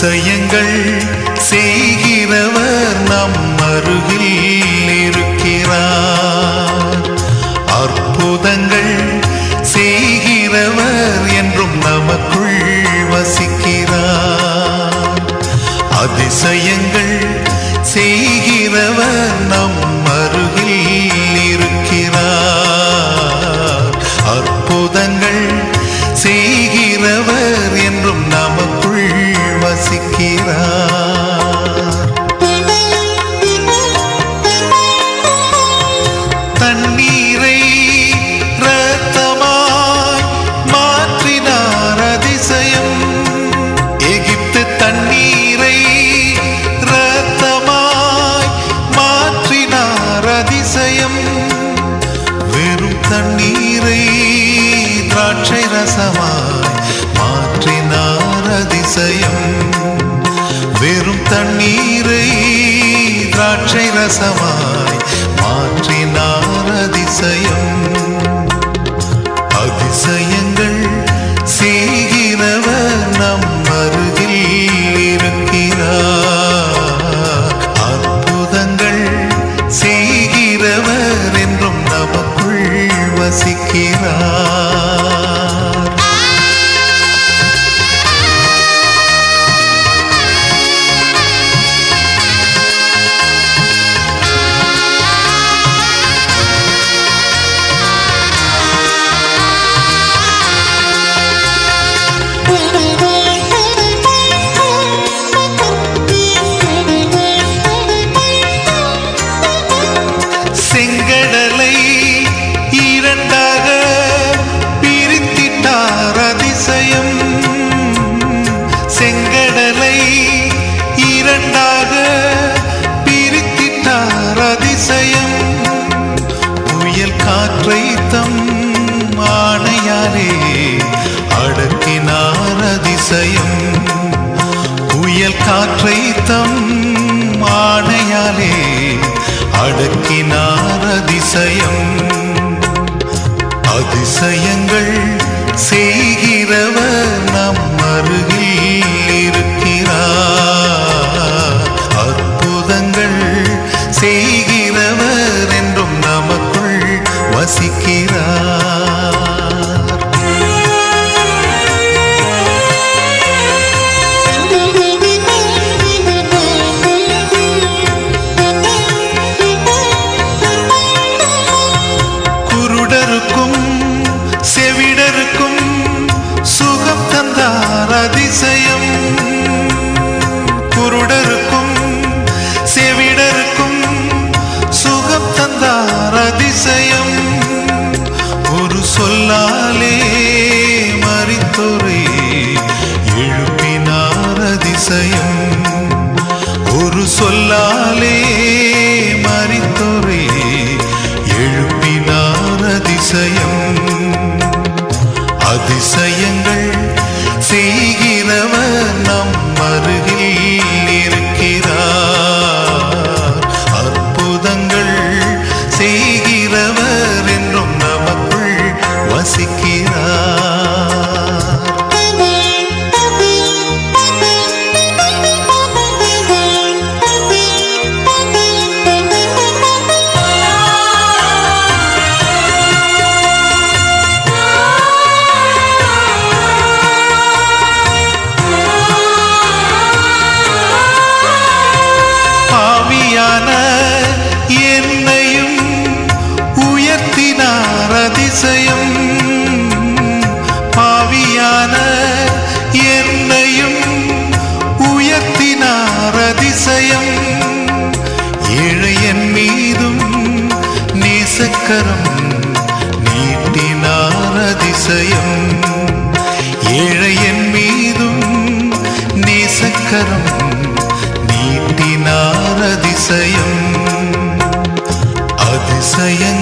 அதிசயங்கள் செய் ரசமாய் மாற்றினார் அதிசயம். நிமித்தம் ஆணையாரே அடக்கினார் அதிசயம். புயல் காற்றை தம் ஆணையாலே அடக்கினார் அதிசயம். அதிசயங்கள் அதிசயம் ஒரு சொல்லாலே மறித்துறை எழுப்பினார் அதிசயம் ஒரு சொல்லாலே மறித்துறை எழுப்பினார் அதிசயம் அதிசயம் கரம் நீட்டினார் அதிசயம் அதிசயங்கள்